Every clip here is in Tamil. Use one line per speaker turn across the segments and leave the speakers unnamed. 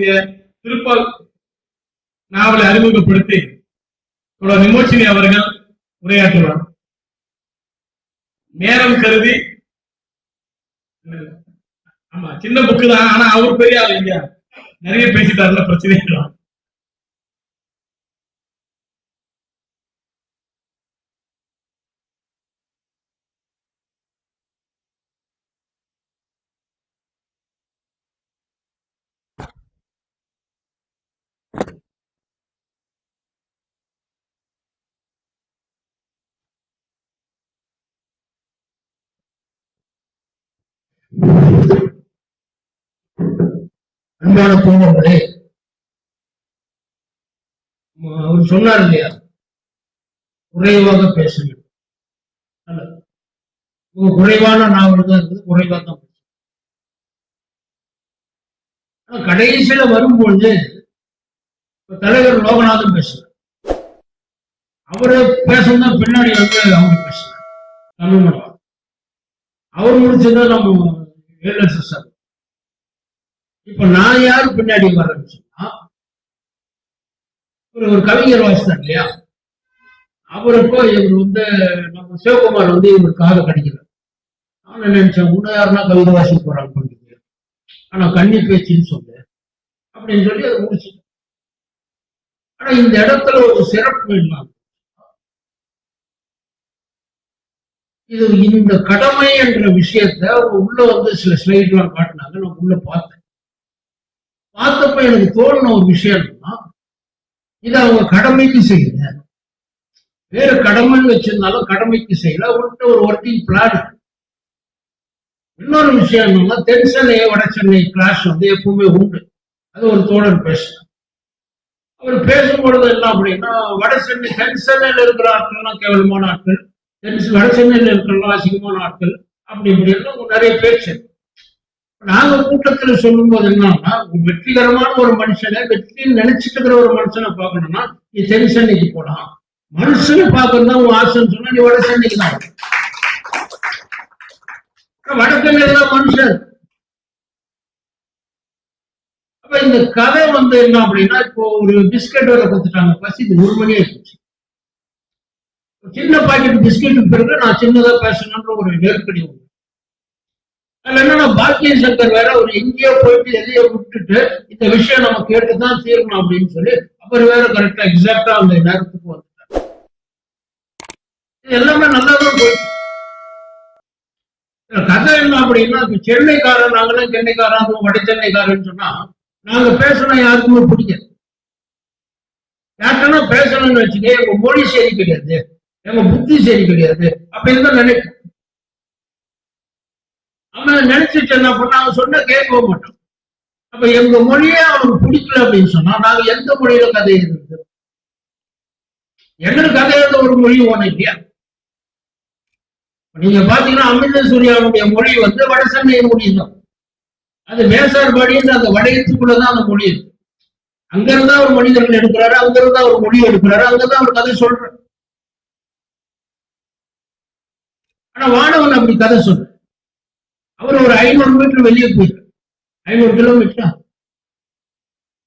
எழுதிய திருப்பால் நாவலை அறிமுகப்படுத்தி தொடர் விமோச்சினி அவர்கள் உரையாற்றுவார். நேரம் கருதி ஆமா சின்ன புக்கு தான் ஆனா அவர் பெரிய ஆள் இல்லையா நிறைய பேசிட்டாருல பிரச்சனை இல்லை
அன்பான தோழர்களே அவர் சொன்னார் இல்லையா குறைவாக பேசுங்க அல்ல. உங்க குறைவான நாவல் தான் இருக்குது தான் பேசுங்க. ஆனா கடைசியில வரும்பொழுது தலைவர் லோகநாதன் பேசுறார் அவரு பேசணும் பின்னாடி வந்து அவங்க பேசுறாரு தமிழ் அவர் முடிச்சதான் நம்ம ஏழு இப்ப நான் யாரு பின்னாடி வர்றேன்னு சொன்னா ஒரு ஒரு கவிஞர் வாசித்தார் இல்லையா? அவருக்கோ இவர் வந்து நம்ம சிவகுமார் வந்து இவருக்காக கிடைக்கிறார். நான் நினைச்சேன் உன்ன யாருன்னா கவிதை வாசிக்க போறாங்க பண்ணிட்டு ஆனா கண்ணி பேச்சுன்னு சொல்லு அப்படின்னு சொல்லி அதை முடிச்சு ஆனா இந்த இடத்துல ஒரு சிறப்பு இல்லாமல் இது இந்த கடமை என்ற விஷயத்த அவங்க உள்ள வந்து சில ஸ்லைட்லாம் காட்டினாங்க. நான் உள்ள பார்த்தேன். பார்த்தப்ப எனக்கு தோணுன ஒரு விஷயம் என்னன்னா இது அவங்க கடமைக்கு செய்யல. வேற கடமைன்னு வச்சிருந்தாலும் கடமைக்கு செய்யல. அவங்கள்ட்ட ஒரு ஒர்க்கிங் பிளான் இன்னொரு விஷயம் என்னன்னா தென் சென்னை வட சென்னை கிளாஸ் வந்து எப்பவுமே உண்டு. அது ஒரு தோழர் பேசினார். அவர் பேசும்பொழுது என்ன அப்படின்னா வட சென்னை தென் சென்னையில் இருக்கிற ஆட்கள்லாம் கேவலமான ஆட்கள். வட சென்னையில இருக்கிற அசிங்கமான ஆட்கள் அப்படி இப்படி எல்லாம் நிறைய பேச்சு நாங்க கூட்டத்துல சொல்லும்போது என்னன்னா வெற்றிகரமான ஒரு மனுஷனை வெற்றின்னு நினைச்சிட்டு இருக்கிற ஒரு மனுஷனை பார்க்கணும்னா நீ தென் சென்னைக்கு போலாம் மனுஷனை பார்க்கணும் தான் உன் ஆசைன்னு சொன்னா நீ வட சென்னைக்கு தான் வரணும். தான் மனுஷன். அப்ப இந்த கதை வந்து என்ன அப்படின்னா இப்போ ஒரு பிஸ்கட் வேற கொடுத்துட்டாங்க. பசிக்கு ஒரு மணி ஆயிடுச்சு. சின்ன பாக்கெட் பிஸ்கெட்டுக்கு பிறகு நான் சின்னதா பேசணுன்ற ஒரு நெருக்கடி உண்டு. அதில் என்னன்னா பாக்கிய சங்கர் வேற ஒரு எங்கேயோ போயிட்டு எதையோ விட்டுட்டு இந்த விஷயம் நம்ம கேட்டுதான் தீரணும் அப்படின்னு சொல்லி அவர் வேற கரெக்டா எக்ஸாக்டா அந்த நேரத்துக்கு வந்துட்டார். இது எல்லாமே நல்லா தான் போயிட்டு கதை என்ன அப்படின்னா சென்னைக்காரன் நாங்களாம் சென்னைக்காரன் அதுவும் வட சென்னைக்காரன்னு சொன்னா நாங்க பேசணும் யாருக்குமே பிடிக்காது. யார்கிட்டனா பேசணும்னு வச்சுக்கே எங்க மொழி சரி கிடையாது. எங்க புத்தி சரி கிடையாது அப்படின்னு தான் நினைப்போம் அவன் நினைச்சிட்டு என்ன பண்ண அவன் சொன்ன கேட்கவும் மாட்டான் அப்ப எங்க மொழியே அவனுக்கு பிடிக்கல அப்படின்னு சொன்னா நாங்க எந்த மொழியில கதை எழுதுறது? எங்களுக்கு கதை எழுத ஒரு மொழி ஒண்ணு நீங்க பாத்தீங்கன்னா அமிர்த சூர்யாவுடைய மொழி வந்து வடசென்னை மொழி தான். அது வேசார்பாடின்ற அந்த வடயத்துக்குள்ளதான் அந்த மொழி இருக்கு. அங்க இருந்தா ஒரு மனிதர்கள் எடுக்கிறாரு அங்க இருந்தா ஒரு மொழி எடுக்கிறாரு அங்கதான் ஒரு கதை சொல்றாரு. ஆனா வானவன் அப்படி கதை சொல்ற அவர் ஒரு ஐநூறு மீட்டர் வெளியே போயிட்டார். ஐநூறு கிலோமீட்டர்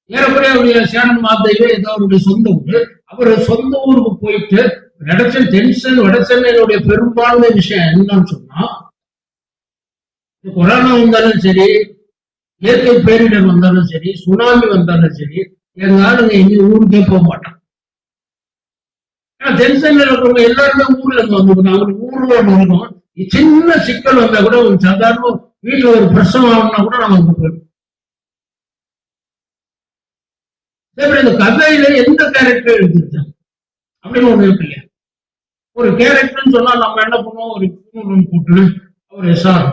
ஏறக்குறைய அவருடைய சேரன் மாத்தையோ ஏதோ அவருடைய சொந்த ஊர். அவர் சொந்த ஊருக்கு போயிட்டு வடசென் தென்சென் வடசென்னையினுடைய பெரும்பான்மை விஷயம் என்னன்னு சொன்னா கொரோனா வந்தாலும் சரி இயற்கை பேரிடர் வந்தாலும் சரி சுனாமி வந்தாலும் சரி எங்க ஆளுங்க எங்க ஊருக்கே போக மாட்டோம் ஏன்னா இருக்கிறவங்க எல்லாருமே ஊர்ல இருந்து வந்துருக்காங்க அவங்களுக்கு ஊர்ல ஒண்ணு இருக்கும் சின்ன சிக்கல் வந்தா கூட ஒரு சாதாரண வீட்டுல ஒரு பிரசவம் ஆகணும்னா கூட நம்ம வந்து போயிடும் இந்த கதையில எந்த கேரக்டர் எடுத்துருக்கேன் அப்படின்னு ஒண்ணு இருக்கு இல்லையா ஒரு கேரக்டர்னு சொன்னா நம்ம என்ன பண்ணுவோம்? ஒரு பூணூல் போட்டு அவர் சார்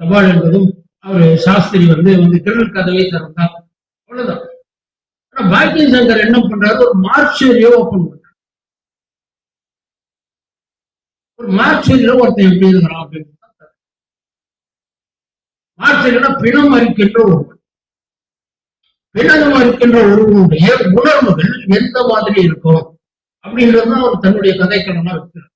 தபால் என்பதும் அவர் சாஸ்திரி வந்து வந்து திருள் கதவை திறந்தார் அவ்வளவுதான். ஆனா பாக்கிய சங்கர் என்ன பண்றாரு? ஒரு மார்ச்சரியை ஓப்பன் ஒரு மார்ச்சரியில ஒருத்தன் எப்படி இருக்கிறான் அப்படின்னு. மார்ச்சரியில பிணம் அறிக்கின்ற ஒரு பிணம் அறிக்கின்ற ஒருவனுடைய உணர்வுகள் எந்த மாதிரி இருக்கும்? அப்படின்றது அவர் தன்னுடைய கதைக்களமா வைக்கிறார்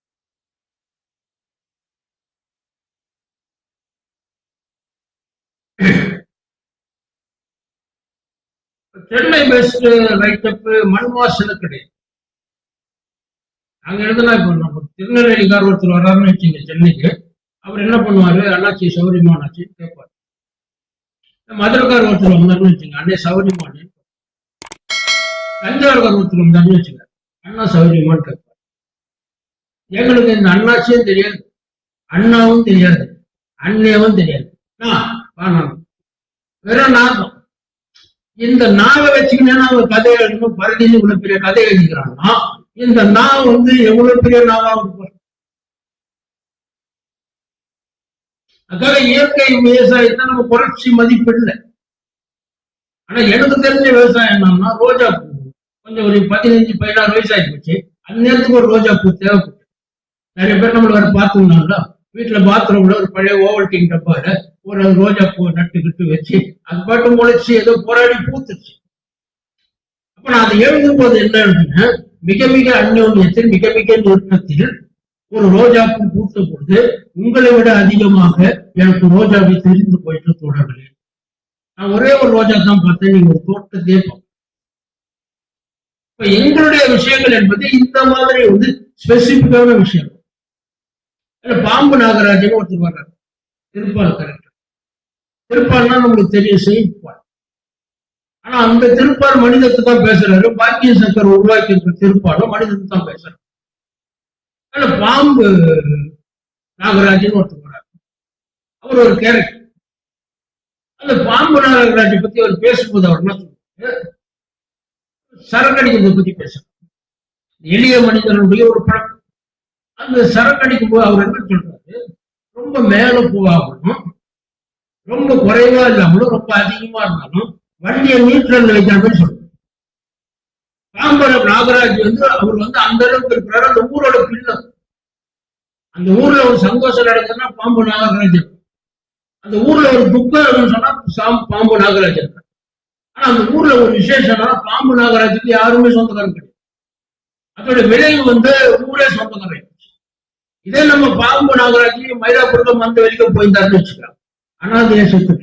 சென்னை பெஸ்ட் ரைட்டப் மண் வாசனை கிடையாது. அங்க எழுதுனா இப்போ நம்ம திருநெல்வேலிக்கார் ஒருத்தர் வர்றாருன்னு வச்சுங்க சென்னைக்கு. அவர் என்ன பண்ணுவாரு? அண்ணாச்சி சௌரியமானாச்சு கேட்பாரு. மதுரைக்கார் ஒருத்தர் வந்தாருன்னு வச்சுங்க அண்ணே சௌரியமானு தஞ்சாவூர்கார் ஒருத்தர் வந்தாருன்னு வச்சுங்க அண்ணா சௌரியமான்னு கேட்பாரு. எங்களுக்கு இந்த அண்ணாச்சியும் தெரியாது அண்ணாவும் தெரியாது அண்ணேவும் தெரியாது. நான் வெறும் நாகம். இந்த நாவை வச்சுக்கினே அவங்க கதை எழுதணும் பரதின்னு இவ்வளவு பெரிய கதை எழுதிக்கிறாங்கன்னா இந்த நான் வந்து எவ்வளவு பெரிய நாவா இருக்கும் அதுக்காக இயற்கை விவசாயத்தை நம்ம புரட்சி மதிப்பிடல. ஆனா எனக்கு தெரிஞ்ச விவசாயம் என்னன்னா ரோஜா பூ. கொஞ்சம் ஒரு பதினஞ்சு பதினாறு வயசு ஆகி போச்சு. அந்த நேரத்துக்கு ஒரு ரோஜா பூ தேவைப்பட்டு நிறைய பேர் நம்மள வேற பார்த்துருந்தாங்களா வீட்டுல பாத்ரூம்ல ஒரு பழைய ஓவல்டிங் டப்பால ஒரு ரோஜா பூ நட்டுக்கிட்டு வச்சு அது பாட்டு முளைச்சு ஏதோ போராடி பூத்துருச்சு. அப்ப நான் அதை எழுதும் போது என்ன எழுதுனேன்? மிக மிக அந்யோன்யத்தில் மிக மிக நெருக்கத்தில் ஒரு ரோஜா பூ பூத்த பொழுது உங்களை விட அதிகமாக எனக்கு ரோஜாவை தெரிந்து போயிட்டு தோழர்களே. நான் ஒரே ஒரு ரோஜா தான் பார்த்தேன் நீங்க ஒரு தோட்டத்தே இப்ப எங்களுடைய விஷயங்கள் என்பது இந்த மாதிரி வந்து ஸ்பெசிபிக்கான விஷயம். பாம்பு நாகராஜன் ஒருத்தர் வர்றாரு. திருப்பால் கரெக்ட் திருப்பால்னா நம்மளுக்கு தெரியும் செய்ப்பால் ஆனா அந்த திருப்பால் மனிதத்துக்கு தான் பேசுறாரு. பாக்கிய சங்கர் உருவாக்கி இருக்கிற திருப்பாலும் மனிதத்துக்கு தான் பேசுறாரு. ஆனா பாம்பு நாகராஜன் ஒருத்தர் வர்றாரு. அவர் ஒரு கேரக்டர் அந்த பாம்பு நாகராஜை பத்தி அவர் பேசும்போது அவர் என்ன சொல்றாரு? சரக்கடிக்கிறதை பத்தி பேசுறாரு. எளிய மனிதனுடைய ஒரு பழக்கம். அந்த சரக்கடிக்கும் போது அவர் என்ன சொல்றாரு? ரொம்ப மேல போகாமலும் ரொம்ப குறைவா இல்லாமலும் ரொம்ப அதிகமா இருந்தாலும் வண்டியை நியூட்ரல் வைக்கிற மாதிரி சொல்றாரு தாம்பரம் நாகராஜ் வந்து அவர் வந்து அந்த அளவுக்கு இருக்கிறாரு அந்த ஊரோட பிள்ளை. அந்த ஊர்ல ஒரு சந்தோஷம் நடக்குதுன்னா பாம்பு நாகராஜன் அந்த ஊர்ல ஒரு துக்கம் சொன்னா சாம்- பாம்பு நாகராஜன் ஆனா அந்த ஊர்ல ஒரு விசேஷம்னா பாம்பு நாகராஜுக்கு யாருமே சொந்தக்காரன் கிடையாது. அதோட விளைவு வந்து ஊரே சொந்தக்காரன் இதே நம்ம பாம்பு நாகராஜ் மயிலாப்பூர்ல மந்த வரைக்கும் போயிருந்தாருன்னு வச்சுக்கலாம். அனாதையா செத்துட்டு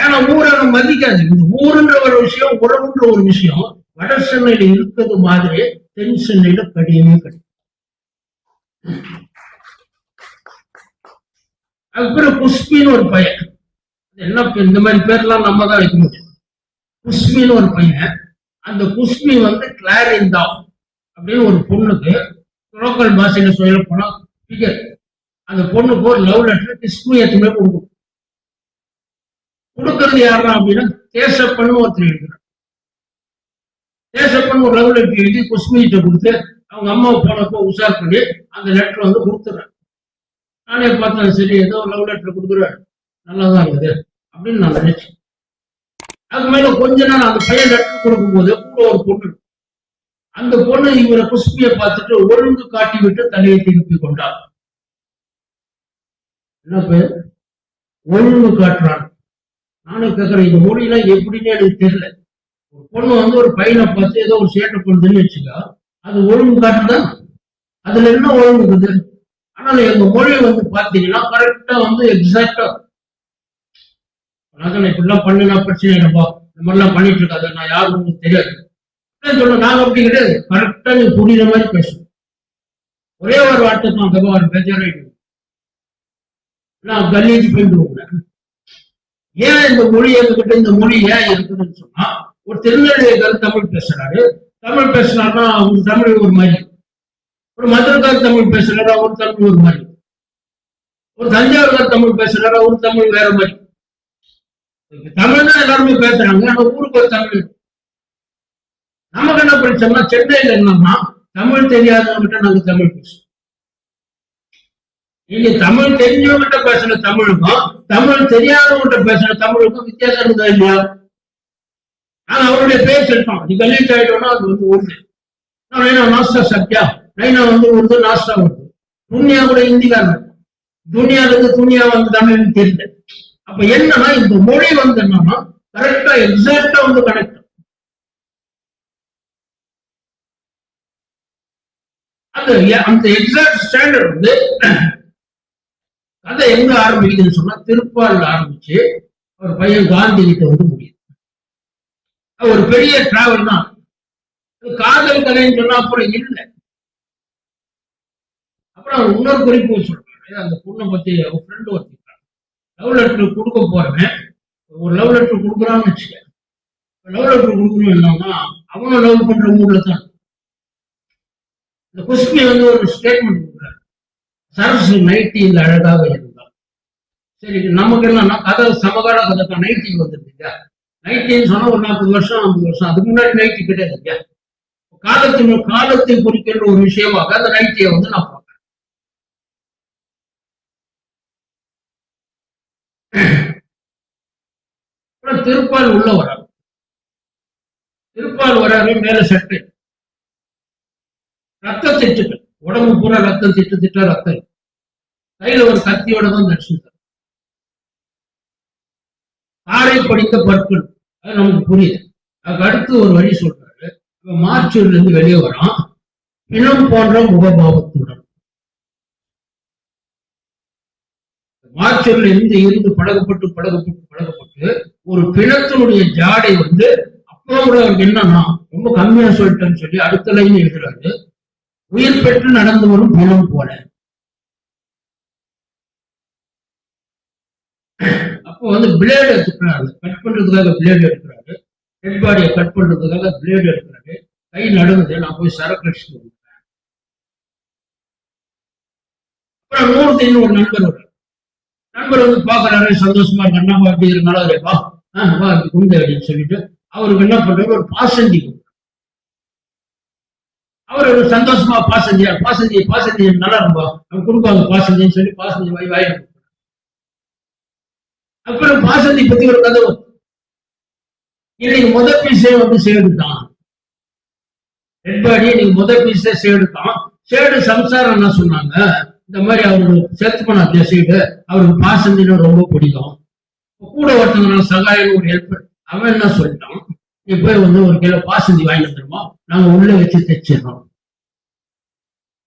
ஏன்னா ஊரை நம்ம மதிக்காது. இந்த ஊருன்ற ஒரு விஷயம் உறவுன்ற ஒரு விஷயம். வட சென்னையில இருக்கிறது மாதிரி தென் சென்னையில கடியமே கிடையாது. அதுக்கப்புறம் புஷ்பின்னு ஒரு பையன். என்ன இந்த மாதிரி பேர்லாம் நம்ம தான் வைக்க முடியும். குஸ்மின்னு ஒரு பையன். அந்த குஸ்மி வந்து கிளாரிந்தா அப்படின்னு ஒரு பொண்ணுக்கு லோக்கல் பாஷையில சொல்ல போனா அந்த பொண்ணுக்கு ஒரு லவ் லெட்டர் கிஸ்மி எத்துமே கொடுக்கும். கொடுக்கறது யாரா அப்படின்னா கேசப்பன் ஒருத்தர் எழுதுறான் கேசப்பன் ஒரு லவ் லெட்டர் எழுதி குஸ்மிகிட்ட கொடுத்து அவங்க அம்மா போனப்போ உஷார் பண்ணி அந்த லெட்டர் வந்து கொடுத்துட்றேன் நானே பார்த்தேன் சரி ஏதோ லவ் லெட்டர் கொடுக்குறேன் நல்லா தான் இருக்குது அப்படின்னு நான் நினைச்சேன். அதுக்கு மேல கொஞ்ச நாள் அந்த பையன் லெட்டர் கொடுக்கும்போது கூட ஒரு பொண்ணு. அந்த பொண்ணு இவரை குஸ்மியை பார்த்துட்டு ஒழுங்கு காட்டி விட்டு தலையை திருப்பி கொண்டார் என்ன பேர்? ஒழுங்கு காட்டுறான். நானும் கேட்கறேன் இந்த மொழியெல்லாம் எப்படின்னு எனக்கு தெரியல. ஒரு பொண்ணு வந்து ஒரு பையனை பார்த்து ஏதோ ஒரு சேட்டை பண்ணுதுன்னு வச்சுக்கா அது ஒழுங்கு காட்டுதா அதுல என்ன ஒழுங்கு இருக்குது ஆனால் எங்க மொழி வந்து பாத்தீங்கன்னா கரெக்டா வந்து எக்ஸாக்டா நான் இப்படிலாம் பண்ணினா பிரச்சனை என்னப்பா இந்த மாதிரிலாம் பண்ணிட்டு இருக்காது நான் யாரும் உங்களுக்கு தெரியாது. சொல்ல நாங்க அப்படி கிடையாது. கரெக்டா நீ புரியுற மாதிரி பேசணும் ஒரே ஒரு வார்த்தை தான் பகவான் பேஜராயிட்டு நான் கல்லீஜ் போயிட்டு ஏன் இந்த மொழி எங்ககிட்ட இந்த மொழி ஏன் இருக்குதுன்னு சொன்னா ஒரு திருநெல்வேலிக்காரர் தமிழ் பேசுறாரு தமிழ் பேசுனாருன்னா அவர் தமிழ் ஒரு மாதிரி. ஒரு மதுரைக்கார் தமிழ் பேசுறாரு அவர் தமிழ் ஒரு மாதிரி. ஒரு தஞ்சாவூர்கார் தமிழ் பேசுறாரு அவர் தமிழ் வேற மாதிரி. தமிழ் தான் எல்லாருமே பேசுறாங்க ஆனா ஊருக்கு ஒரு தமிழ் நமக்கு என்ன பிரச்சனைனா சென்னையில என்னன்னா தமிழ் தெரியாதவங்கிட்ட நாங்க தமிழ் பேசுவோம் நீங்க தமிழ் தெரிஞ்சவங்கிட்ட பேசுற தமிழுக்கும் தமிழ் தெரியாதவங்கிட்ட பேசுற தமிழுக்கும் வித்தியாசம் இருந்தா இல்லையா? ஆனா அவருடைய பேர் எடுத்தோம் நீ கல்யாணம் ஆயிட்டோம்னா அது வந்து உருது நைனா நாஸ்டா சத்யா. நைனா வந்து உருது நாஸ்டா உருது. துனியா கூட ஹிந்திக்காரன். துன்யால இருந்து துனியா வந்து தமிழ்னு தெரியல அப்ப என்னன்னா இந்த மொழி வந்து என்னன்னா கரெக்டா எக்ஸாக்டா வந்து கனெக்ட் அந்த அந்த எக்ஸாக்ட் ஸ்டாண்டர்ட் வந்து கதை எங்க ஆரம்பிக்குதுன்னு சொன்னா திருப்பாலில் ஆரம்பிச்சு ஒரு பையன் காந்தி கிட்ட வந்து முடியுது. அது ஒரு பெரிய டிராவல் தான். காதல் கதைன்னு சொன்னா அப்புறம் இல்லை. அப்புறம் அவர் இன்னொரு குறிப்பு சொல்றாரு. அந்த பொண்ணை பத்தி அவர் ஃப்ரெண்டு ஒருத்திருக்காங்க லவ் லெட்டர் கொடுக்க போறேன் ஒரு லவ் லெட்டர் கொடுக்குறான்னு வச்சுக்க லவ் லெட்டர் கொடுக்கணும் என்னன்னா அவனும் லவ் பண்ற மூட்ல தான் இந்த குஷ்மி வந்து ஒரு ஸ்டேட்மெண்ட் கொடுக்குறாரு. சரசு நைட்டியில் அழகாக இருந்தால் சரி நமக்கு என்னன்னா கதை சமகால கதை தான் நைட்டி வந்துருந்தீங்க நைட்டின்னு சொன்னா ஒரு நாற்பது வருஷம் ஐம்பது வருஷம் அதுக்கு முன்னாடி நைட்டி கிடையாது இல்லையா காலத்தின் காலத்தை குறிக்கின்ற ஒரு விஷயமாக அந்த நைட்டியை வந்து நான் பார்க்கிறேன் அப்புறம் திருப்பால் உள்ள வராரு. திருப்பால் வராரு மேல சட்டை. ரத்த திட்டுகள் உடம்பு பூரா ரத்தம் திட்டு திட்ட ரத்தம் கையில ஒரு கத்தியோட தான் தரிசித்தார் தாரை படித்த பற்கள். அது நமக்கு புரியுது. அதுக்கு அடுத்து ஒரு வழி சொல்றாரு. இவன் மார்ச்சூர்ல இருந்து வெளியே வரான். பிணம் போன்ற முகபாவத்துடன். மார்ச்சூர்ல இருந்து இருந்து பழகப்பட்டு பழகப்பட்டு பழகப்பட்டு ஒரு பிணத்தினுடைய ஜாடை வந்து அப்போ கூட அவருக்கு என்னன்னா ரொம்ப கம்மியா சொல்லிட்டேன்னு சொல்லி அடுத்த லைன் எழுதுறாரு. உயிர் பெற்று நடந்து வரும் பணம் போல. அப்போ வந்து பிளேடு எடுத்துக்கிறாரு. கட் பண்றதுக்காக பிளேடு எடுக்கிறாரு. டெட் பாடியை கட் பண்றதுக்காக பிளேடு எடுக்கிறாரு. கை நடுங்குது நான் போய் சரக்கு அடிச்சுட்டு வந்தேன் அப்புறம் நூறுத்தின்னு ஒரு நண்பர் வர்றாரு. நண்பர் வந்து பாக்குறாரு சந்தோஷமா இருக்கு அண்ணா அப்படி இருந்தாலும் அவரே வா ஆ, வா குண்டு அப்படின்னு சொல்லிட்டு அவருக்கு என்ன பண்றாரு? ஒரு பாசந்தி கொடுக்கும் அவர் ஒரு சந்தோஷமா பாசந்தி பாசஞ்சி பாசஞ்சி நல்லா இருக்கும் அவங்க கொடுப்பாங்க பாசஞ்சின்னு சொல்லி பாசஞ்சி வாய் வாய் அப்புறம் பாசந்தி பத்தி ஒரு கதை இன்னைக்கு முத பீஸே வந்து சேடு தான் டெட் பாடி இன்னைக்கு முத பீஸே சேடு தான் சேடு சம்சாரம் என்ன சொன்னாங்க? இந்த மாதிரி அவரு சேர்த்து பண்ண சைடு அவருக்கு பாசஞ்சின்னு ரொம்ப பிடிக்கும். கூட ஒருத்தவங்க சகாயம் ஒரு ஹெல்ப் அவன் என்ன சொல்லிட்டான்? போய் வந்து ஒரு கிலோ பாசந்தி வாங்கி வந்துருமா? நாங்க உள்ள வச்சு தைச்சிடறோம்.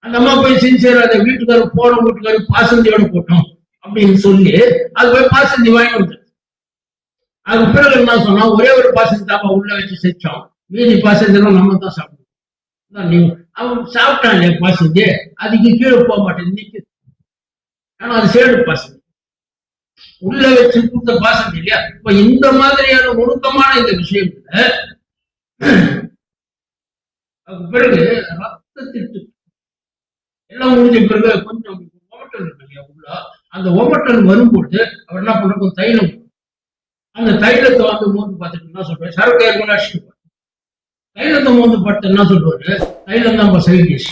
அந்த அம்மா போய் சின்சியர் அந்த வீட்டுக்காரர் போன வீட்டுக்காரர் பாசந்தியோட போட்டோம் அப்படின்னு சொல்லி அது போய் பாசந்தி வாங்கி வந்து அதுக்கு பிறகு என்ன சொன்னா ஒரே ஒரு பாசந்தி தாப்பா உள்ள வச்சு செச்சோம் மீதி பாசந்தியெல்லாம் நம்ம தான் சாப்பிடுவோம் நீ அவன் சாப்பிட்டான் இல்லையா பாசந்தி அதுக்கு கீழே போக மாட்டேன். நிக்கு ஆனா அது சேடு பாசந்தி உள்ள வச்சு கொடுத்த பாசம் இல்லையா? இப்ப இந்த மாதிரியான நுணுக்கமான இந்த விஷயம் பிறகு ரத்த திட்டு எல்லாம் முடிஞ்ச பிறகு கொஞ்சம் ஒமட்டல் இருக்கு இல்லையா உள்ள? அந்த ஒமட்டல் வரும்போது அவர் என்ன பண்றது தைலம் அந்த தைலத்தை வந்து மோந்து பார்த்துட்டு என்ன சொல்றாரு? சரக்கு ஏற்கனவே தைலத்தை மோந்து பார்த்து என்ன சொல்றாரு தைலம் தான் சைட் டிஷ்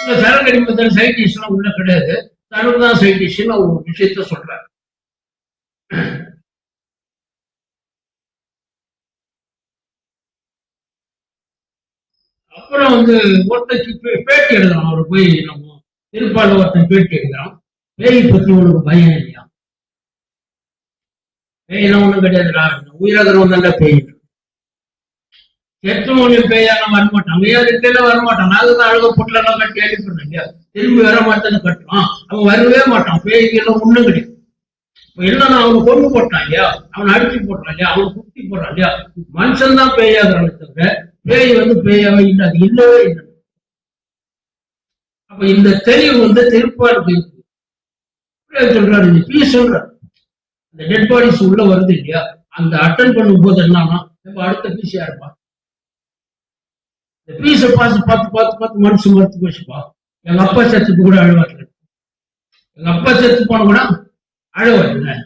இந்த சரக்கு அடிப்பதில் சைட் டிஷ்லாம் உள்ள கிடையாது. சரக்கு தான் ஒரு விஷயத்த சொல்றாரு அப்புறம் வந்து ஒருத்தருக்கு பேட்டி எழுதுறான் அவர் போய் நம்ம திருப்பால ஒருத்தன் பேட்டி எழுதுறான் பேய் பத்தி உனக்கு பயம் இல்லையா? பேயெல்லாம் ஒண்ணும் கிடையாதுடா. உயிரகரம் நல்ல பேய். செத்தவனையும் பேயாலாம் வரமாட்டான். ஏன் ரிட்டைல வரமாட்டான். நான் தான் அழக பொட்டலாம் கட்டி அழிப்பேன் இல்லையா? திரும்பி வர மாட்டேன்னு கட்டுறான் அவன் வரவே மாட்டான். பேய்க்கெல்லாம் ஒண்ணும் கிடையாது. இப்ப என்னன்னா அவனை கொண்டு போட்டான் இல்லையா? அவனை அடிச்சு போட்டான் இல்லையா? அவனை குத்தி போட்டான் இல்லையா? மனுஷன் தான் பேயாகிறானே தவிர பேய் வந்து பேயாவே இல்லை. அது இல்லவே இல்லை. அப்ப இந்த தெளிவு வந்து திருப்பா இருக்கு சொல்றாரு இந்த பீஸ் சொல்றாரு. இந்த டெட் பாடிஸ் உள்ள வருது இல்லையா? அந்த அட்டன் பண்ணும்போது என்னன்னா இப்ப அடுத்த பீஸ் யாருப்பா பீஸை பார்த்து பார்த்து பார்த்து பார்த்து மனசு மறுத்து போச்சுப்பா. எங்க அப்பா செத்துக்கு கூட அழுவாரு. எங்க அப்பா செத்து போன கூட அழுவாரு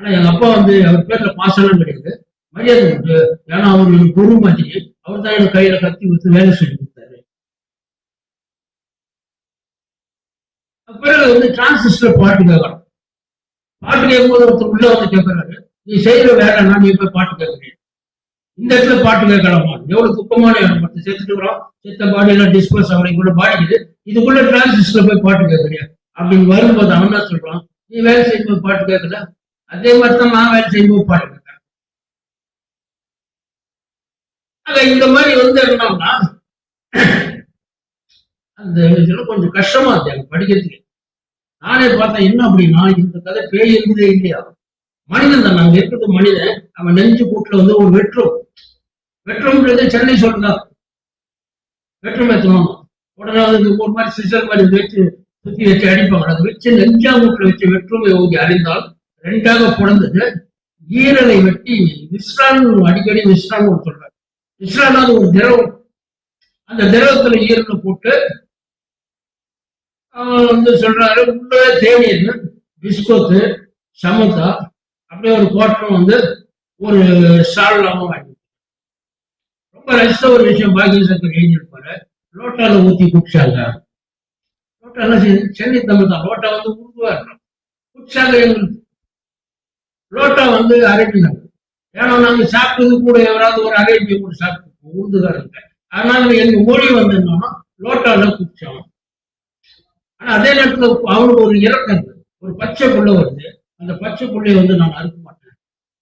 ஆனா எங்க அப்பா வந்து அவர் பேர்ல பாசனம் கிடையாது. மரியாதை உண்டு. ஏன்னா அவர் ஒரு குரு மாதிரி. அவர் தான் எனக்கு கையில கத்தி கொடுத்து வேலை சொல்லி கொடுத்தாரு. பிறகு வந்து டிரான்சிஸ்டர் பாட்டு கேட்கணும் பாட்டு கேட்கும்போது ஒருத்தர் உள்ள வந்து கேட்கறாரு. நீ செய்யற வேலைன்னா நீ போய் பாட்டு கேட்கறீங்க இந்த இடத்துல பாட்டு கேட்கலாமா? எவ்வளவு துப்பமான இடம். பத்து செத்துட்டு இருக்கிறோம் செத்த பாடி எல்லாம் டிஸ்போஸ் ஆகிற பாடிக்குது இதுக்குள்ள டிரான்சிஸ்டர் போய் பாட்டு கேட்கறியா? அப்படின்னு வரும்போது அவன் தான் சொல்றான் நீ வேலை செய்யும்போது பாட்டு கேட்கல? அதே மாதிரி தான் நான் வேலை செய்யும்போது பாட்டு கேட்கறேன். ஆக இந்த மாதிரி வந்து என்னன்னா அந்த இதுல கொஞ்சம் கஷ்டமா இருக்கு. படிக்கிறதுக்கு. நானே பார்த்தேன் என்ன அப்படின்னா இந்த கதை பேய் இருந்ததே இல்லையா? மனிதன் தான். நாங்க இருக்கிறது மனிதன் அவன் நெஞ்சு கூட்டுல வந்து ஒரு பெட்ரூம் பெட்ரோம்ன்றது சென்னை சொல்லுங்க. பெட்ரோம் ஏற்றுவாங்க உடனே வந்து ஒரு மாதிரி சிசர் மாதிரி வச்சு சுத்தி வச்சு அடிப்பாங்க. அதை வச்சு நெஞ்சா வீட்டுல வச்சு வெற்றுமை ஊதி அறிந்தால் ரெண்டாக பிறந்தது. ஈரலை வெட்டி விஸ்ரான் அடிக்கடி விஸ்ரான் சொல்றாரு விஸ்ரானாவது ஒரு திரவம். அந்த திரவத்துல ஈரலை போட்டு வந்து சொல்றாரு உள்ள தேநீர் பிஸ்கோத்து சமத்தா அப்படியே ஒரு கோட்டம் வந்து ஒரு சால்னாம வாங்கி ரொம்ப ரசித்த ஒரு விஷயம் பாக்கிய சங்கர் எழுதியிருப்பாரு லோட்டால ஊத்தி குடிச்சாங்க லோட்டால சென்னை தமிழ் தான் லோட்டா வந்து உருதுவா இருக்கும் குடிச்சாங்க எங்களுக்கு லோட்டா வந்து அரேபியம் ஏன்னா நாங்க சாப்பிட்டது கூட யாராவது ஒரு அரேபிய கூட சாப்பிட்டுருக்கோம் உருதுகாரங்க அதனால எங்க மொழி வந்து என்னன்னா லோட்டால குடிச்சோம் ஆனா அதே நேரத்துல அவனுக்கு ஒரு இறக்கம் ஒரு பச்சை புள்ள வருது அந்த பச்சை புள்ளைய வந்து நான் அறுக்க மாட்டேன்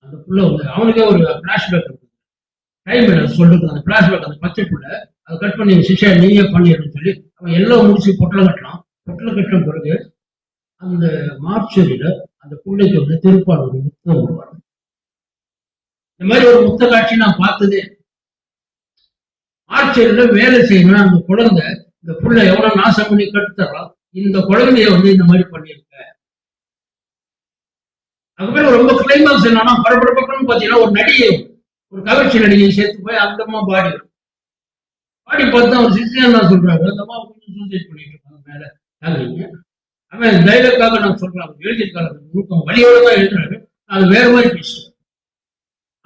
அந்த புள்ள வந்து அவனுக்கே ஒரு பிளாஷ்பேக் இருக்கு டைம் இல்லை சொல்றது அந்த பிளாஸ்பேக் அந்த பச்சைக்குள்ள அதை கட் பண்ணி சிஷா நீயே பண்ணிடுன்னு சொல்லி அவன் எல்லாம் முடிச்சு பொட்டலம் கட்டலாம். பொட்டலம் கட்டின பிறகு அந்த மார்ச்சரியில அந்த பிள்ளைக்கு வந்து திருப்பால் ஒரு முத்தம் விடுவாங்க இந்த மாதிரி ஒரு முத்த காட்சி நான் பார்த்ததே. மார்ச்சரியில வேலை செய்யணும் அந்த குழந்தை இந்த புள்ள எவ்வளவு நாசம் பண்ணி கட்டுத்தரோம் இந்த குழந்தைய வந்து இந்த மாதிரி பண்ணிருக்க அதுக்கப்புறம் ரொம்ப கிளைமாக்ஸ் என்னன்னா பரபரப்புன்னு பாத்தீங்கன்னா ஒரு நடிகை ஒரு கவர்ச்சி நடிகை சேர்த்து போய் அந்த அம்மா பாடி. பாடி பார்த்தா ஒரு சிஸ்டர் என்ன சொல்றாங்க. அந்த அம்மா கொஞ்சம் சூசைட் பண்ணிட்டு இருக்காங்க மேல. தாங்குறீங்க அவன் டைலாக்காக நான் சொல்றாங்க எழுதியிருக்காங்க நூக்கம் அந்த வழியோட தான் எழுதுறாரு. அது வேற மாதிரி பேசுறேன்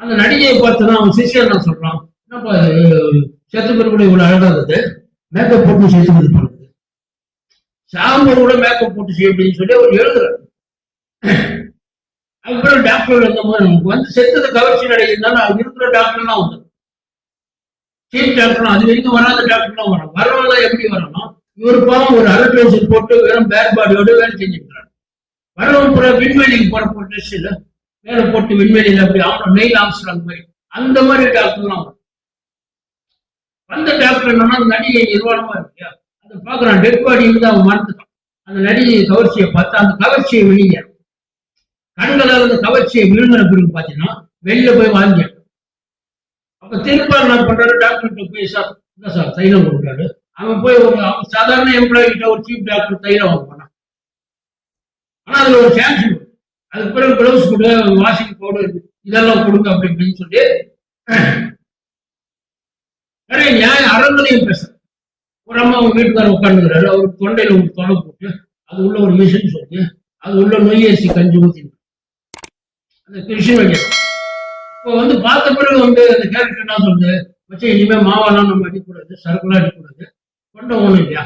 அந்த நடிகையை பார்த்து தான் அவன் சிஸ்டர் நான் சொல்றான். என்னப்பா சேர்த்து செத்து பேர் கூட இவ்வளவு அழகாகுது மேக்கப் போட்டு சேர்த்து கொடுப்பாங்க சாம்பர் கூட மேக்கப் போட்டு செய்ய அப்படின்னு சொல்லி அவர் எழுதுறாரு. அதுக்கப்புறம் டாக்டர் இந்த மாதிரி நமக்கு வந்து செத்தது கவர்ச்சி நடிகை அது இருக்கிற டாக்டர்லாம் வந்து சீஃப் டாக்டர் அது வரைக்கும் வராத டாக்டர்லாம் வரும். வரவங்க எப்படி வரணும்? இவர் பாவம் ஒரு அலட்ரேஷன் போட்டு வெறும் பேர்பாடியோடு வேலை செஞ்சுக்கிறார். வரவங்க பூரா விண்வெளிக்கு போற போற ட்ரெஸ் இல்லை வேலை போட்டு விண்வெளியில் அப்படி அவங்க நெயில் ஆம்ஸ்ட்ராங் மாதிரி அந்த மாதிரி டாக்டர்லாம் வரும். வந்த டாக்டர் என்னன்னா அந்த நடிகை நிர்வாணமா இருக்கியா? அதை பார்க்குறான். டெட் பாடி இருந்து அவன் மறந்துட்டான். அந்த நடிகை கவர்ச்சியை பார்த்து அந்த கவர்ச்சியை வெளியேறும் கண்களால் அந்த கவர்ச்சியை விழுங்கின பிறகு பார்த்தீங்கன்னா வெளியில போய் வாங்கியான் அப்ப திருப்பா என்ன பண்றாரு? டாக்டர்கிட்ட போய் சார் என்ன சார் தைலம் கொடுக்குறாரு அவன் போய் ஒரு சாதாரண எம்ப்ளாயி கிட்ட ஒரு சீஃப் டாக்டர் தைலம் வாங்க போனான் ஆனா அதுல ஒரு சான்ஸ் அதுக்கு பிறகு கிளவுஸ் கொடு வாஷிங் பவுடர் இதெல்லாம் கொடுங்க அப்படி சொல்லி நிறைய நியாய அறங்களையும் பேச. ஒரு அம்மா அவங்க வீட்டுக்காரர் உட்காந்துக்கிறாரு அவருக்கு தொண்டையில ஒரு தொலை போட்டு அது உள்ள ஒரு மிஷின் சொல்லி அது உள்ள நொய்யரிசி கஞ்சி ஊற்றி அந்த கிருஷ்ணன் இப்போ வந்து பார்த்த பிறகு வந்து அந்த கேரக்டர் என்ன சொல்லுது? வச்சு இனிமேல் மாவெல்லாம் நம்ம அடிக்கூடாது சரக்குலாம் அடிக்கூடாது தொண்டை ஒன்றும் இல்லையா?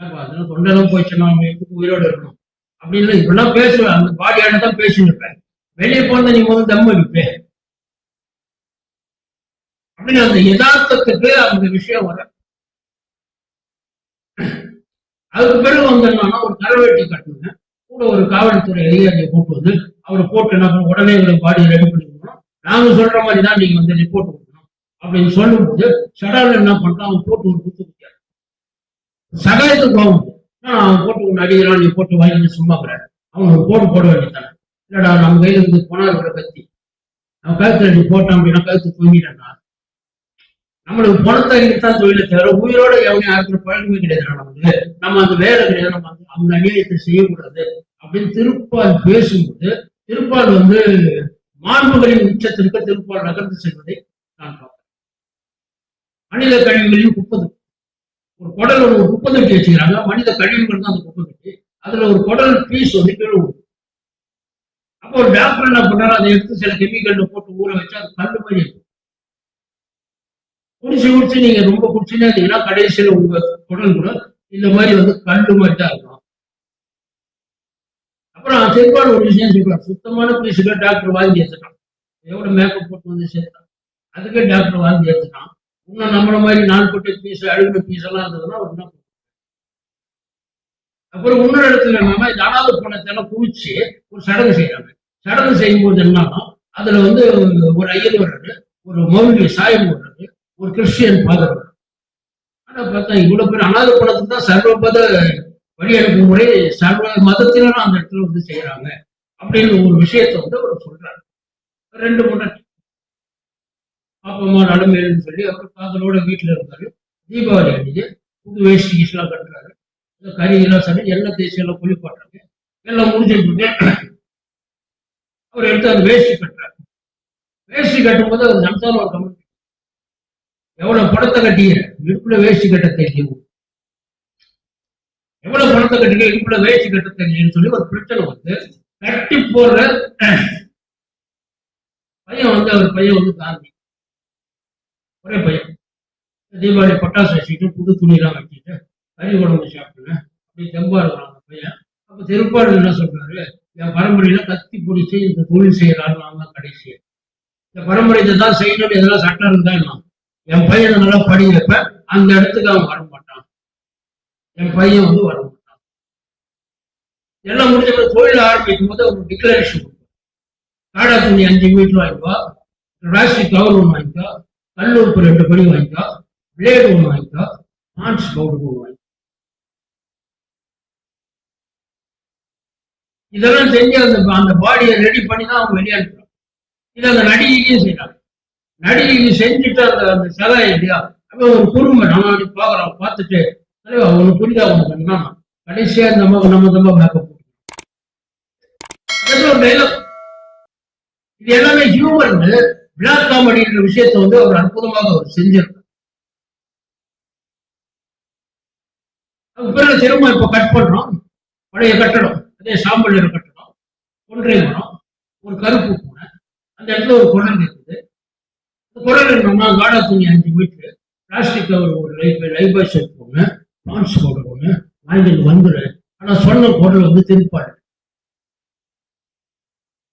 என்னப்பா அதெல்லாம் தொண்டைலாம் போயிடுச்சுன்னா நம்ம எதுக்கு உயிரோட இருக்கணும். அப்படின்னு இப்படிலாம் பேசுவேன் அந்த பாடியாட தான் பேசிட்டு இருப்பேன் வெளியே போன நீங்க வந்து தம் அடிப்பேன் அப்படின்னு அந்த யதார்த்தத்துக்கு அந்த விஷயம் வர அதுக்கு பிறகு வந்து என்னன்னா ஒரு கரவேட்டி கட்டணுங்க கூட ஒரு காவல்துறை அதிகாரியை கூட்டு வந்து அவரை போட்டு என்ன பண்ணணும், உடனே இவரை பாடி ரெடி பண்ணி கொடுக்கணும். நாங்க சொல்ற மாதிரி தான் நீங்க வந்து ரிப்போர்ட் கொடுக்கணும். அப்படின்னு சொல்லும்போது சடால என்ன பண்றான் அவன் போட்டு ஒரு குத்து குத்தியாரு சகாயத்துக்கு போகும் அவன் போட்டு ஒன்று அடிக்கிறான் நீ போட்டு வாங்கி சும்மா போறேன் அவன் ஒரு போட்டு போட வேண்டியதானே இல்லடா நம்ம கையில இருந்து போனா இருக்கிற கத்தி நம்ம கழுத்துல நீ போட்டான் அப்படின்னா கழுத்து தூங்கிட்டான் நம்மளுக்கு பணத்தை தான் தொழிலை தவிர உயிரோட எவனையும் யாருக்கிற பழக்கமே கிடையாது. நமக்கு நம்ம அந்த வேலை கிடையாது. நம்ம அந்த- அந்த அநியாயத்தை செய்யக்கூடாது. அப்படின்னு திருப்பால் பேசும்போது திருப்பால் வந்து மாண்புகளின் உச்சத்திற்கு திருப்பால் நகர்ந்து செல்வதை நான் பார்க்கிறேன். மனித கழிவுகளையும் குப்பது ஒரு குடல் ஒரு குப்பை தட்டி வச்சுக்கிறாங்க. மனித கழிவுகள் தான் அந்த குப்பை தட்டி. அதுல ஒரு குடல் பீஸ் வந்து கீழே அப்போ ஒரு டாக்டர் என்ன பண்றாரு அதை எடுத்து சில கெமிக்கல்ல போட்டு ஊற வச்சு அது கல் மாதிரி இருக்கும். குடிச்சு குடிச்சு நீங்க ரொம்ப குடிச்சுனே இருந்தீங்கன்னா கடைசியில உங்க குடல் கூட இந்த மாதிரி வந்து கல் மாதிரி தான் இருக்கும். அப்புறம் திருப்பாடு ஒரு விஷயம் சொல்றான். சுத்தமான பீஸுக்கு டாக்டர் வாங்கி எடுத்துட்டான் எவ்வளவு மேக்கப் போட்டு வந்து சேர்த்தான். அதுக்கே டாக்டர் வாங்கி எடுத்துட்டான் இன்னும் நம்மள மாதிரி நான் போட்டு பீஸ் அழுகின பீஸ் எல்லாம் இருந்ததுன்னா ஒரு என்ன அப்புறம் இன்னொரு இடத்துல என்னன்னா இந்த பணத்தை பணத்தெல்லாம் குவிச்சு ஒரு சடங்கு செய்யறாங்க. சடங்கு செய்யும்போது என்னன்னா அதுல வந்து ஒரு ஐயர் வர்றாரு ஒரு மௌலி சாயம் வர்றாரு ஒரு கிறிஸ்டியன் பாதர் வர்றாரு. ஆனா பார்த்தா இவ்வளவு பேர் அனாத பணத்துக்கு தான் சர்வபத வழி முறை சர்வ மதத்தினரும் அந்த இடத்துல வந்து செய்யறாங்க அப்படின்னு ஒரு விஷயத்தை வந்து அவர் சொல்றாரு. ரெண்டு மூணு அப்பா அம்மா நலமேலுன்னு சொல்லி அவர் காதலோட வீட்டுல இருந்தாரு. தீபாவளி அன்னைக்கு புது வேஷ்டி கீஸ்லாம் கட்டுறாரு. இந்த கறி எல்லாம் சரி எல்லா தேய்ச்சி எல்லாம் குளிப்பாட்டுறாங்க எல்லாம் முடிஞ்சிட்டு அவர் எடுத்து அந்த வேஷ்டி கட்டுறாரு. வேஷ்டி கட்டும்போது அவர் நம்சால ஒரு கமெண்ட். எவ்வளவு படத்தை கட்டிய இடுப்புல வேஷ்டி கட்ட தெரியும். எவ்வளவு பணத்தை கட்டுங்க இவ்வளவு வேஷ்டி கட்டுத்தங்கன்னு சொல்லி ஒரு பிரச்சனை வந்து கட்டி போடுற பையன் வந்து அவர் பையன் வந்து காந்தி. ஒரே பையன். தீபாவளி பட்டாசு வச்சுட்டு புது துணியெல்லாம் வச்சுட்டு கறி உடம்பு சாப்பிடுங்க அப்படி தெம்பா இருக்கிறான் அந்த பையன். அப்ப திருப்பாடு என்ன சொல்றாரு? என் பரம்பரையில கத்தி பிடிச்சி இந்த தொழில் செய்யறாரு நான் தான் கடைசி. இந்த பரம்பரை தான் செய்யணும்னு எதெல்லாம் சட்டம் இருந்தா என்ன? என் பையனை நல்லா படி வைப்பேன் அந்த இடத்துக்கு அவன் வர மாட்டான் என் பையன் வந்து வர மாட்டான். எல்லாம் முடிஞ்ச பிறகு தொழில் ஆரம்பிக்கும் போது அவங்க டிக்ளரேஷன் காடா துணி அஞ்சு மீட்டர் வாங்கிக்கோ பிளாஸ்டிக் கவர் ஒன்று வாங்கிக்கோ கல்லூருக்கு ரெண்டு படி வாங்கிக்கோ பிளேடு ஒன்று வாங்கிக்கோ ஹான்ஸ் பவுடர் ஒன்று வாங்கிக்கோ. இதெல்லாம் செஞ்சு அந்த அந்த பாடியை ரெடி பண்ணி தான் அவங்க வெளியாடுறாங்க இது அந்த நடிகையும் செய்யறாங்க நடிகை செஞ்சுட்டு அந்த அந்த சிலை இல்லையா அவன் ஒரு குறும்பை நம்ம அப்படி பார்க்குறோம் பார்த்துட்டு தலைவா அவனுக்கு புரியுதா கடைசியா நம்ம நம்ம தம்ப மேக்கப் மேலும் இது எல்லாமே ஹியூமர் பிளாக் காமெடின்ற விஷயத்தை வந்து அவர் அற்புதமாக அவர் செஞ்சிருக்கார். பிறகு திரும்ப இப்ப கட் பண்றோம். பழைய கட்டடம். அதே சாம்பல் நிற கட்டடம். ஒன்றை மரம். ஒரு கருப்பு பூனை. அந்த இடத்துல ஒரு குரல் இருக்குது. அந்த குரல் என்னன்னா காடா துணி அஞ்சு மீட்டர். பிளாஸ்டிக் கவர் ஒரு லைஃப் லைஃப் பாய் ஷர்ட் மான்ஸ் போடுறவங்க ஒன்று வாங்கிட்டு வந்துடு ஆனா சொன்ன குரல் வந்து திருப்பாடு.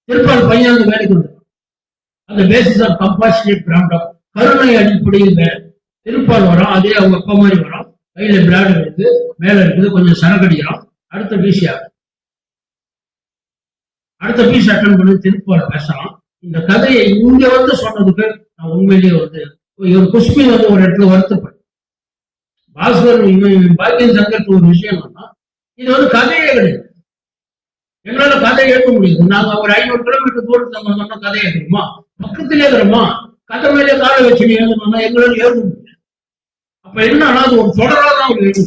திருப்பால் பையன் அந்த வேலைக்கு வந்துடும் அந்த பேசிஸ் ஆஃப் கம்பாசிட்டி பிராண்டம் கருணை அடிப்படையில் வேலை திருப்பால் வரும் அதே அவங்க அப்பா மாதிரி வரும் கையில பிளாடு இருக்கு மேல இருக்குது. கொஞ்சம் சரக்கடிக்கிறோம் அடுத்த பீஸ் அடுத்த பீஸ் அட்டன் பண்ணி திருப்பால் பேசலாம் இந்த கதையை இங்க வந்து சொன்னதுக்கு நான் உண்மையிலேயே வந்து ஒரு குஷ்மி வந்து ஒரு இடத்துல வருத்தப்பட்டேன் பாஸ்கர் பாக்கியம் பாக்கியன் ஒரு விஷயம் என்னன்னா இது வந்து கதையே கிடையாது. எங்களால கதை எழுத முடியுது. நாங்க ஒரு ஐநூறு கிலோமீட்டர் தூரத்துல மட்டும் கதை எழுதுறோமா பக்கத்திலே இருக்கிறோமா? கதை மேலே கால வச்சு நீ எழுதணும்னா எங்களால எழுத முடியும் அப்ப என்னன்னா அது ஒரு தொடரா தான் ஒரு எழுது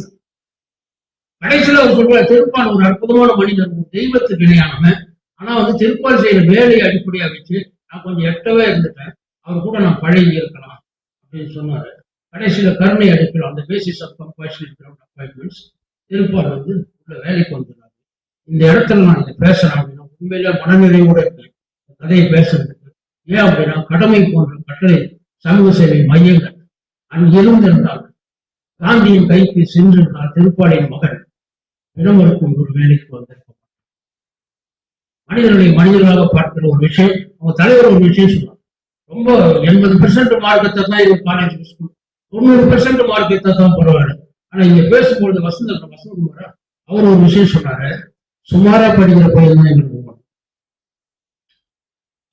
கடைசியில அவர் சொல்ற திருப்பான் ஒரு அற்புதமான மனிதன் ஒரு தெய்வத்துக்கு இணையானவன். ஆனா வந்து திருப்பால் செய்யற வேலையை அடிப்படையா வச்சு நான் கொஞ்சம் எட்டவே இருந்துட்டேன். அவர் கூட நான் பழகி இருக்கலாம். அப்படின்னு சொன்னாரு. கடைசியில கருணை அடிப்பில் அந்த பேசிஸ் ஆஃப் கம்பேஷன் அப்பாயின்மெண்ட்ஸ் திருப்பால் வந்து உள்ள வேலைக்கு வந்துடுறாரு. இந்த இடத்துல நான் இதை பேசுறேன் அப்படின்னா உண்மையிலே மனநிறைவோட இருக்கு கதையை பேசுறதுக்கு. ஏன் அப்படின்னா கடமை போன்ற கட்டளை சமூக சேவை மையங்கள். அங்கு இருந்திருந்தால் காந்தியின் கைக்கு சென்றிருந்தால் திருப்பாளையின் மகன் இடமறுக்கும் ஒரு வேலைக்கு வந்திருக்க மனிதர்களை மனிதர்களாக பார்க்கிற ஒரு விஷயம் அவங்க தலைவர் ஒரு விஷயம் சொன்னார் ரொம்ப எண்பது பெர்சென்ட் மார்க்கத்தை தான் இது காலேஜ் ஸ்கூல் தொண்ணூறு பெர்சன்ட் மார்க் எடுத்தா தான் பரவாயில்ல ஆனா இங்க பேசும்பொழுது வசந்த வசந்தகுமாரா அவர் ஒரு விஷயம் சொன்னாரு. சுமாரா படிக்கிற பையன் தான் எங்களுக்கு போகணும்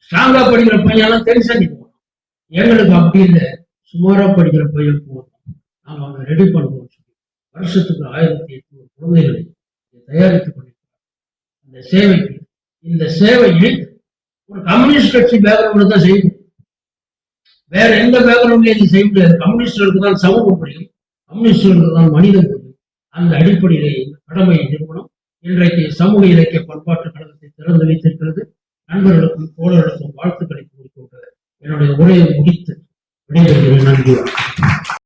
ஸ்ட்ராங்கா படிக்கிற பையன்லாம் தெரிஞ்சா நீ போகணும் எங்களுக்கு அப்படி இல்லை. சுமாரா படிக்கிற பையன் போகணும் நாம அவங்க ரெடி பண்ணுவோம் வருஷத்துக்கு ஆயிரத்தி எட்நூறு குழந்தைகளை தயாரித்து கொண்டிருக்கிறார். அந்த சேவைக்கு இந்த சேவையை ஒரு கம்யூனிஸ்ட் கட்சி பேக்ரவுண்ட் தான் செய்யணும் வேற எந்த பேக்ரவுண்ட்லயும் இது செய்ய முடியாது. கம்யூனிஸ்டர்களுக்கு தான் சமூகம் புரியும். கம்யூனிஸ்டர்களுக்கு தான் மனிதம் புரியும். அந்த அடிப்படையிலே இந்த கடமையை நிறுவனம் இன்றைக்கு சமூக இலக்கிய பண்பாட்டு கழகத்தை திறந்து வைத்திருக்கிறது. நண்பர்களுக்கும் தோழர்களுக்கும் வாழ்த்துக்களை கூறிக்கொண்டு என்னுடைய உரையை முடித்து விடைபெறுகிறேன். நன்றி. வணக்கம்